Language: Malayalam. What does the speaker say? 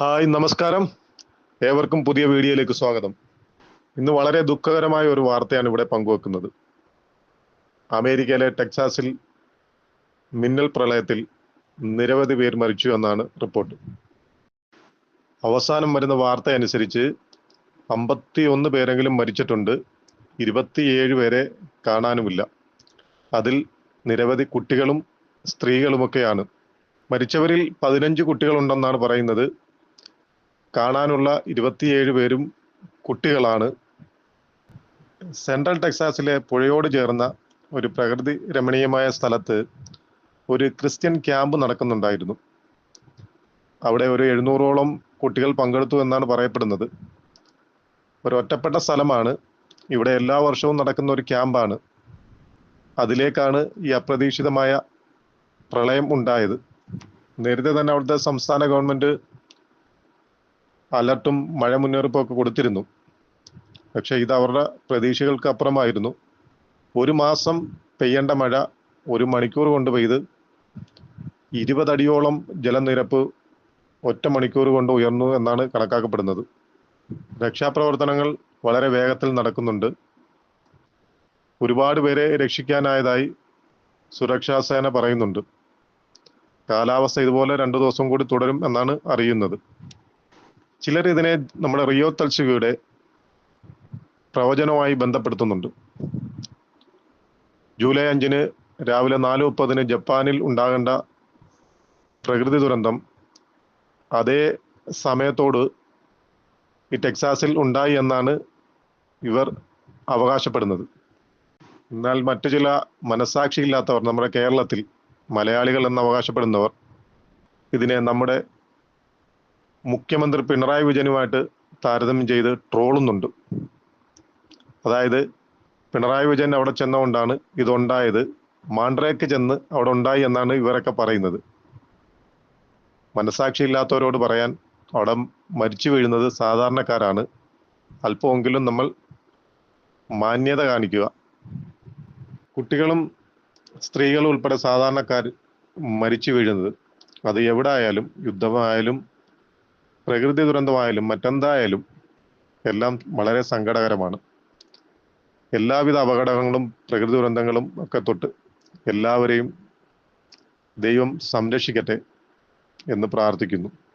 ഹായ് നമസ്കാരം. ഏവർക്കും പുതിയ വീഡിയോയിലേക്ക് സ്വാഗതം. ഇന്ന് വളരെ ദുഃഖകരമായ ഒരു വാർത്തയാണ് ഇവിടെ പങ്കുവെക്കുന്നത്. അമേരിക്കയിലെ ടെക്സാസിൽ മിന്നൽ പ്രളയത്തിൽ നിരവധി പേർ മരിച്ചു എന്നാണ് റിപ്പോർട്ട്. അവസാനം വരുന്ന വാർത്ത അനുസരിച്ച് അമ്പത്തി ഒന്ന് പേരെങ്കിലും മരിച്ചിട്ടുണ്ട്. ഇരുപത്തിയേഴ് പേരെ കാണാനുമില്ല. അതിൽ നിരവധി കുട്ടികളും സ്ത്രീകളുമൊക്കെയാണ്. മരിച്ചവരിൽ പതിനഞ്ച് കുട്ടികളുണ്ടെന്നാണ് പറയുന്നത്. കാണാനുള്ള ഇരുപത്തിയേഴ് പേരും കുട്ടികളാണ്. സെൻട്രൽ ടെക്സാസിലെ പുഴയോട് ചേർന്ന ഒരു പ്രകൃതി രമണീയമായ സ്ഥലത്ത് ഒരു ക്രിസ്ത്യൻ ക്യാമ്പ് നടക്കുന്നുണ്ടായിരുന്നു. അവിടെ ഒരു എഴുന്നൂറോളം കുട്ടികൾ പങ്കെടുത്തു എന്നാണ് പറയപ്പെടുന്നത്. ഒരു ഒറ്റപ്പെട്ട സ്ഥലമാണ്. ഇവിടെ എല്ലാ വർഷവും നടക്കുന്ന ഒരു ക്യാമ്പാണ്. അതിലേക്കാണ് ഈ അപ്രതീക്ഷിതമായ പ്രളയം ഉണ്ടായത്. നേരത്തെ തന്നെ അവിടുത്തെ സംസ്ഥാന ഗവൺമെന്റ് അലർട്ടും മഴ മുന്നറിയിപ്പും ഒക്കെ കൊടുത്തിരുന്നു. പക്ഷേ ഇത് അവരുടെ പ്രതീക്ഷകൾക്ക് അപ്പുറമായിരുന്നു. ഒരു മാസം പെയ്യേണ്ട മഴ ഒരു മണിക്കൂർ കൊണ്ട് പെയ്ത് ഇരുപതടിയോളം ജലനിരപ്പ് ഒറ്റ മണിക്കൂർ കൊണ്ട് ഉയർന്നു എന്നാണ് കണക്കാക്കപ്പെടുന്നത്. രക്ഷാപ്രവർത്തനങ്ങൾ വളരെ വേഗത്തിൽ നടക്കുന്നുണ്ട്. ഒരുപാട് പേരെ രക്ഷിക്കാനായതായി സുരക്ഷാ സേന പറയുന്നുണ്ട്. കാലാവസ്ഥ ഇതുപോലെ രണ്ടു ദിവസം കൂടി തുടരും എന്നാണ് അറിയുന്നത്. ചിലർ ഇതിനെ നമ്മുടെ റിയോ തൽസുകയുടെ പ്രവചനവുമായി ബന്ധപ്പെടുത്തുന്നുണ്ട്. ജൂലൈ അഞ്ചിന് രാവിലെ നാല് മുപ്പതിന് ജപ്പാനിൽ ഉണ്ടാകേണ്ട പ്രകൃതി ദുരന്തം അതേ സമയത്തോട് ഈ ടെക്സാസിൽ ഉണ്ടായി എന്നാണ് ഇവർ അവകാശപ്പെടുന്നത്. എന്നാൽ മറ്റു ചില മനസാക്ഷിയില്ലാത്തവർ നമ്മുടെ കേരളത്തിൽ മലയാളികൾ എന്ന് അവകാശപ്പെടുന്നവർ ഇതിനെ നമ്മുടെ മുഖ്യമന്ത്രി പിണറായി വിജയനുമായിട്ട് താരതമ്യം ചെയ്ത് ട്രോളുന്നുണ്ട്. അതായത് പിണറായി വിജയൻ അവിടെ ചെന്നുകൊണ്ടാണ് ഇതുണ്ടായത്. മാണ്ഡ്രയ്ക്ക് ചെന്ന് അവിടെ ഉണ്ടായി എന്നാണ് ഇവരൊക്കെ പറയുന്നത്. മനസാക്ഷി ഇല്ലാത്തവരോട് പറയാൻ അവിടെ മരിച്ചു വീഴുന്നത് സാധാരണക്കാരാണ്. അല്പമെങ്കിലും നമ്മൾ മാന്യത കാണിക്കുക. കുട്ടികളും സ്ത്രീകളും ഉൾപ്പെടെ സാധാരണക്കാർ മരിച്ചു വീഴുന്നത്. അത് എവിടെ ആയാലും യുദ്ധമായാലും പ്രകൃതി ദുരന്തമായാലും മറ്റെന്തായാലും എല്ലാം വളരെ സങ്കടകരമാണ്. എല്ലാവിധ അപകടങ്ങളും പ്രകൃതി ദുരന്തങ്ങളും ഒക്കെ തൊട്ട് എല്ലാവരെയും ദൈവം സംരക്ഷിക്കട്ടെ എന്ന് പ്രാർത്ഥിക്കുന്നു.